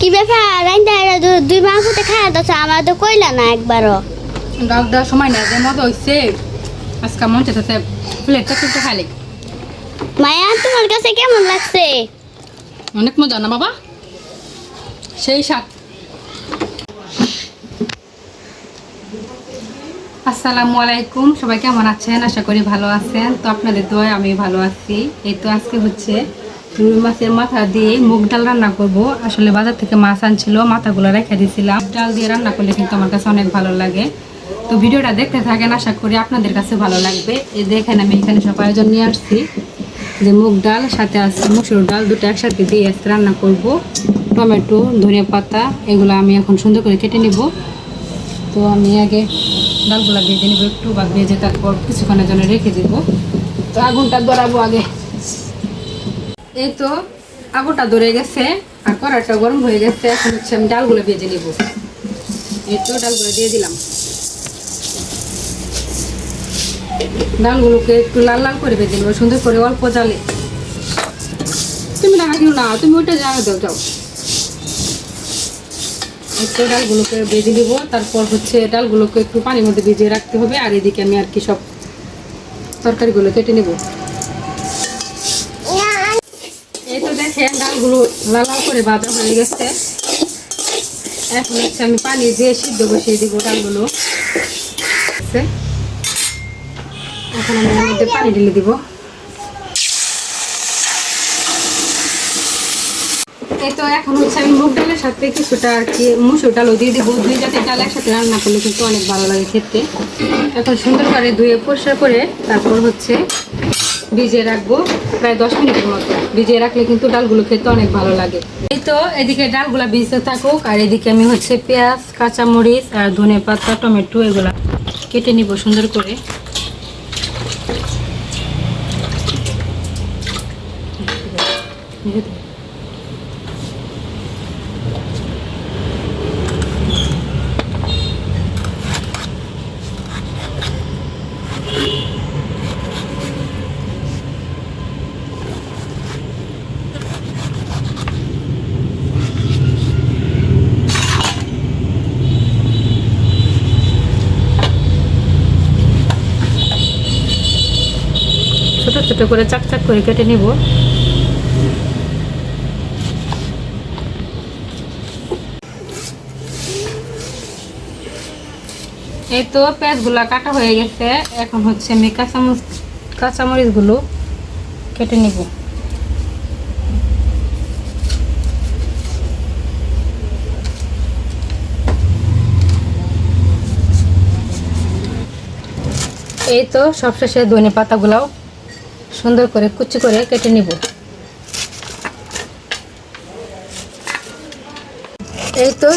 কি ব্যাপার? রাইন্দা দুই মাংসতে খায় দাচ্ছ আমার তো কইলা না একবারও। ডাক দেওয়ার সময় না যে মতো হয়েছে আজকে মন চেতে প্লেটটা একটু খালি। মায়া তোমার কাছে কেমন লাগছে? অনেক মজা না বাবা? সেই স্বাদ। আসসালামু আলাইকুম সবাই কেমন আছেন? আশা করি ভালো আছেন। তো আপনাদের দোয়ায় আমি ভালো আছি। এই তো আজকে হচ্ছে রুই মাছের মাথা দিয়ে মুগ ডাল রান্না করব। আসলে বাজার থেকে মাছ আনছিল, মাথাগুলো রেখে দিয়েছিলাম ডাল দিয়ে রান্না করলে কিন্তু আমার কাছে অনেক ভালো লাগে। তো ভিডিওটা দেখতে থাকেন, আশা করি আপনাদের কাছে ভালো লাগবে। এই দেখেন আমি এখানে সব আয়োজন নিয়ে আসছি। যে মুগ ডাল, সাথে আছে মুসুর ডাল, দুটো একসাথে দিয়ে রান্না করব। টমেটো ধনে পাতা, এগুলো আমি এখন সুন্দর করে কেটে নেব। তো আমি আগে ডালগুলো ভেজে নেব একটু, বা ভেজে তারপর কিছুক্ষণের জন্য রেখে দেবো। তো আগুনটা ধরাবো আগে। এই তো আগুনটা ধরে গেছে, আর কড়াইটা গরম হয়ে গেছে, এখন হচ্ছে আমি ডালগুলো ভেজে নেব। এই তো ডালগুলো দিয়ে দিলাম। ডালগুলোকে একটু লাল লাল করে ভেজে নেব, সুন্দর করে অল্প জালে। তুমি না দিও না তুমি ওইটা জানা দাও, যাও। একটু ডালগুলোকে ভেজে দিব তারপর হচ্ছে ডালগুলোকে একটু পানির মধ্যে ভিজিয়ে রাখতে হবে, আর এদিকে আমি আর কি সব তরকারিগুলো কেটে নেব। এই তো ডালগুলো লাল করে হয়ে গেছে। আমি পানি দিয়ে ডালগুলো। পানি ঢেলে এই তো এখন হচ্ছে আমি মুগ ডালের সাথে কিছুটা আর কি মুসুর ডালও দিয়ে দিব। দুই জাতের ডাল একসাথে রান্না করলে কিন্তু অনেক ভালো লাগে খেতে। এখন সুন্দর করে ধুয়ে পরিষ্কার করে তারপর হচ্ছে ভিজিয়ে রাখব, প্রায় দশ মিনিটের মতো। ভিজিয়ে রাখলে কিন্তু ডালগুলো খেতে অনেক ভালো লাগে। এই তো, এদিকে ডালগুলো ভিজতে থাকুক, আর এদিকে আমি হচ্ছে পেঁয়াজ, কাঁচামরিচ, আর ধনে পাতা, টমেটো এগুলা কেটে নিব সুন্দর করে। ছোট ছোট করে চাক চাক করে কেটে নিব। এই তো পেঁয়াজগুলো কাটা হয়ে গেছে। এখন হচ্ছে আমি কাঁচামরিচ কাঁচামরিচগুলো কেটে নিব। এই তো সবশেষে ধনে পাতাগুলাও সুন্দর করে কুচি করে কেটে নিব। এই তো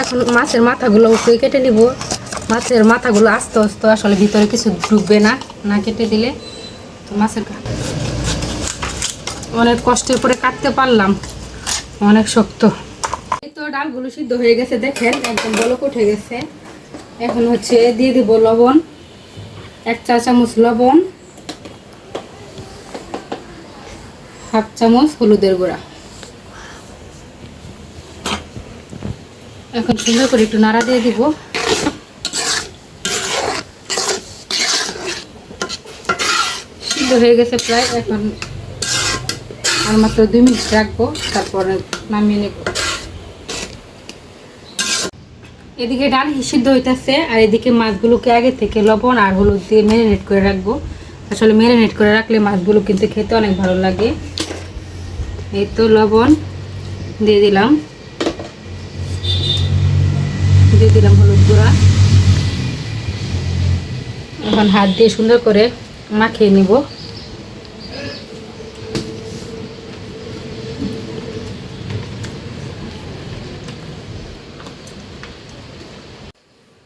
এখন মাছের মাথাগুলো উপরে কেটে নিব। মাছের মাথাগুলো আস্তে আস্তে আসলে ভিতরে কিছু ঢুকবে না না কেটে দিলে তো মাছের অনেক কষ্টের পরে কাটতে পারলাম, অনেক শক্ত। এই তো ডালগুলো সিদ্ধ হয়ে গেছে, দেখেন একদম বলক উঠে গেছে। এখন হচ্ছে দিয়ে দিব লবণ, এক চা চামচ লবণ। হাফ চামচ হলুদের গুঁড়া। এখন সুন্দর করে একটু নাড়া দিয়ে দিব। সিদ্ধ হয়ে গেছে প্রায়, এখন আর মাত্র দুই মিনিট রাখব, তারপরে নামিয়ে নেব। এদিকে ডাল সিদ্ধ হইতেছে, আর এদিকে মাছগুলোকে আগে থেকে লবণ আর হলুদ দিয়ে ম্যারিনেট করে রাখব। আসলে ম্যারিনেট করে রাখলে মাছগুলো কিন্তু খেতে অনেক ভালো লাগে। এই তো লবণ দিয়ে দিলাম। দিয়ে দিলাম হলুদ গুঁড়া। এখন হাত দিয়ে সুন্দর করে মাখিয়ে নিব।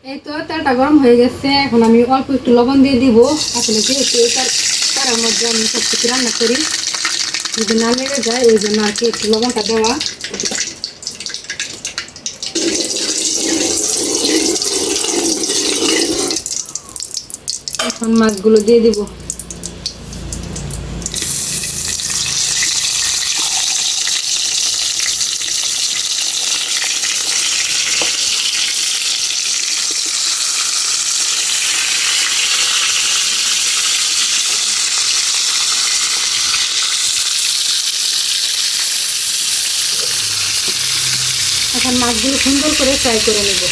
এই তো তেলটা গরম হয়ে গেছে, এখন আমি অল্প একটু লবণ দিয়ে দিব। আসলে এটার তার মধ্যে আমি সব কিছু রান্না করি। যদি না লেগে যায় ওই জন্য আর কি একটু লবণটা দেওয়া। এখন মাছগুলো দিয়ে দিব। এখন মাছগুলো সুন্দর করে ফ্রাই করে নেব।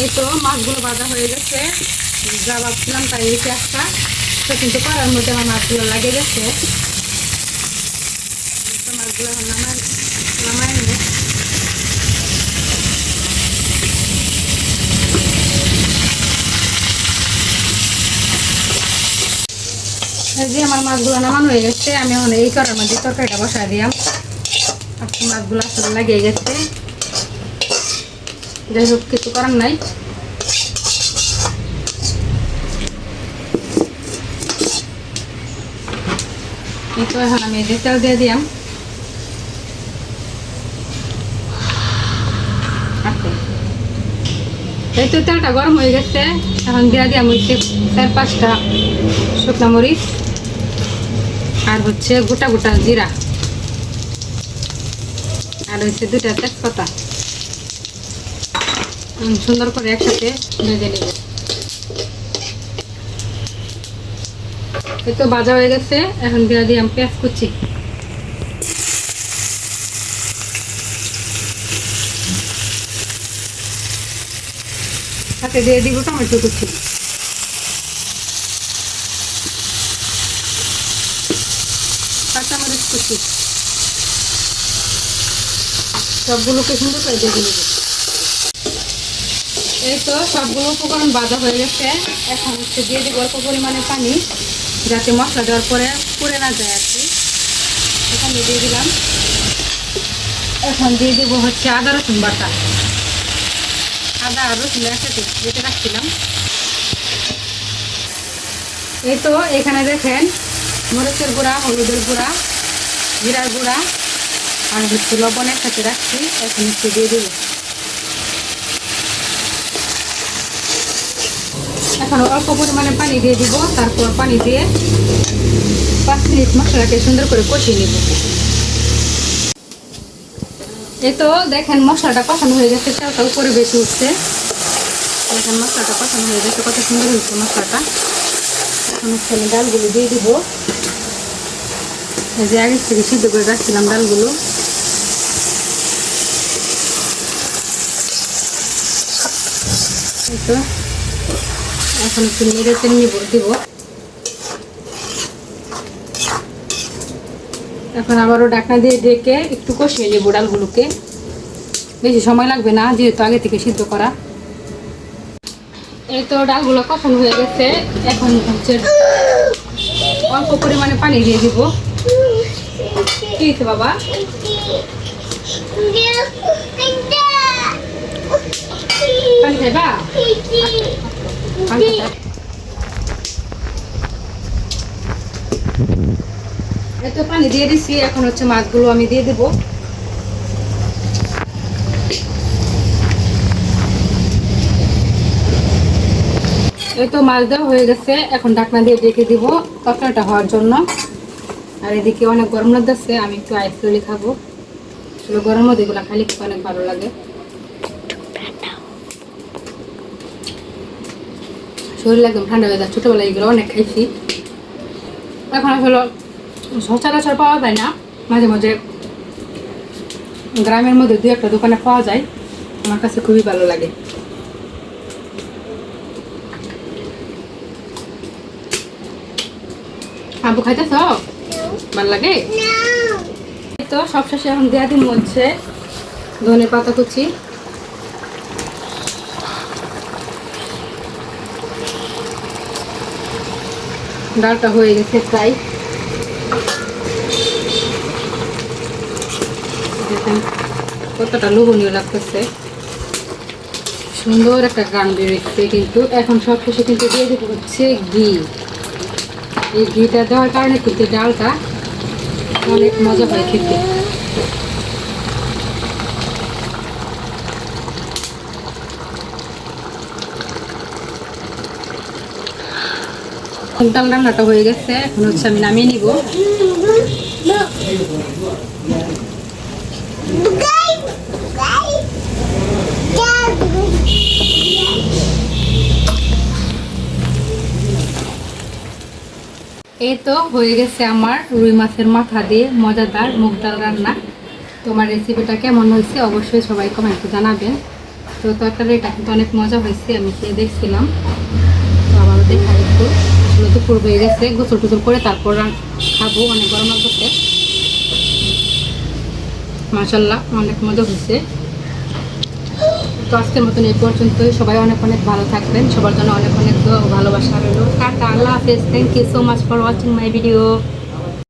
এই তো মাছগুলো ভাজা হয়ে গেছে। যা ভাবছিলাম তাই এই পেঁয়াজটা তো কিন্তু করার মধ্যে আমার মাছগুলো লাগে গেছে মাছগুলো নামাই নামাই যে আমার মাছগুলো নামানো হয়ে গেছে আমি এখন এই করার মধ্যে তরকারিটা বসাই দিলাম আজকে মাছগুলো আসলে লাগিয়ে গেছে যাই হোক কিছু করার নাই এই তো এখন আমি এই তেল দিয়ে দিলাম আচ্ছা। এই তো তেলটা গরম হয়ে গেছে। এখন দিয়ে দিলাম হচ্ছে চার পাঁচটা শুকনো মরিচ আর হচ্ছে গোটা গোটা জিরা। আর হচ্ছে দুটা তেজপাতা। সুন্দর করে একসাথে ভেজে নেব। এই তো ভাজা হয়ে গেছে, এখন দিয়ে দিলাম পেঁয়াজ কুচি। সাথে দিয়ে দিব টমেটো কুচি। কাঁচামরিচ কুচি। সবগুলোকে সুন্দর করে দিয়ে দিব এই তো সবগুলো উপকরণ বাজা হয়ে গেছে, এখন হচ্ছে দিয়ে দিব অল্প পরিমাণে পানি। যাতে মশলা দেওয়ার পরে পুড়ে না যায় আর কি। এখানে দিয়ে দিলাম। এখন দিয়ে দেবো হচ্ছে আদা, রসুন বাটা। আদা আর রসুন একসাথে যেতে রাখছিলাম। এই তো এখানে দেখেন মরিচের গুঁড়া, হলুদের গুঁড়া, জিরার গুঁড়া আর হচ্ছে লবণ একসাথে রাখছি। এখন হচ্ছে দিয়ে দেবো। এখন অল্প পরিমাণে পানি দিয়ে দিব, তারপর পানি দিয়ে পাঁচ মিনিট মশলাকে সুন্দর করে কষিয়ে নিব। এই তো দেখেন মশলাটা কষানো হয়ে গেছে চালটা উপরে বেশি উঠছে। দেখেন মশলাটা কষানো হয়ে গেছে, কত সুন্দর হয়েছে মশলাটা। এখন হচ্ছে আমি ডালগুলো দিয়ে দিব। এই যে আগে থেকে সিদ্ধ করে রাখছিলাম ডালগুলো। এই তো এখন একটু নেড়ে চেড়ে নিব দিব। এখন আবারও ডাকনা দিয়ে ডেকে একটু কষিয়ে নেব ডালগুলোকে। বেশি সময় লাগবে না, যেহেতু আগে থেকে সিদ্ধ করা। এই তো ডালগুলো কখন হয়ে গেছে। এখন হচ্ছে অল্প পরিমাণে পানি দিয়ে দিব। কি হয়েছে বাবা পানি খাইবা পানি। খাইবা? এই তো পানি দিয়ে দিছি, এখন হচ্ছে মাছগুলো আমি দিয়ে এই তো মাছ দেওয়া হয়ে গেছে, এখন ঢাকনা দিয়ে রেখে দিব তরকারিটা হওয়ার জন্য। আর এদিকে অনেক গরম লাগতেছে, আমি একটু আইস তৈরি খাব গরম মধ্যে এগুলো খালি অনেক ভালো লাগে। শরীর একদম ঠান্ডা হয়ে যায় ছোটোবেলায় এগুলো অনেক খাইছি। এখন আসলে সচরাচর পাওয়া যায় না মাঝে মাঝে গ্রামের মধ্যে দু একটা দোকানে পাওয়া যায় আমার কাছে খুবই ভালো লাগে। আবু খাইতেছ? ভালো লাগে? এই তো সব শেষে এখন দেওয়া দিন হচ্ছে ধনে পাতা কুচি। ডালটা হয়ে গেছে প্রায় দেখেন কতটা লোভনীয় লাগতেছে। সুন্দর একটা গান বেরোচ্ছে কিন্তু। এখন সব কিছু কিন্তু দিয়ে দেবো হচ্ছে ঘি। এই ঘিটা দেওয়ার কারণে কিন্তু ডালটা অনেক মজা হয় খেতে। মুগ ডাল রান্নাটা হয়ে গেছে। এখন হচ্ছে আমি নামিয়ে নিব। এই তো হয়ে গেছে আমার রুই মাছের মাথা দিয়ে মজাদার মুগ ডাল রান্না। তোমার রেসিপিটা কেমন হয়েছে অবশ্যই সবাই কমেন্টে জানাবেন। তো তরকারিটা কিন্তু অনেক মজা হয়েছে, আমি খেয়ে দেখছিলাম। তো আবারও দেখা একটু। আসলে তো পুরো হয়ে গেছে, গোসল টুসল করে তারপর খাব, অনেক গরম লাগতেছে। মাসাল্লাহ অনেক মজা হয়েছে। তো আজকের মতন এই পর্যন্তই। সবাই অনেক অনেক ভালো থাকবেন। সবার জন্য অনেক অনেক ভালোবাসা রইল। টাটা, আল্লাহ হাফেজ। Thank you so much for watching my video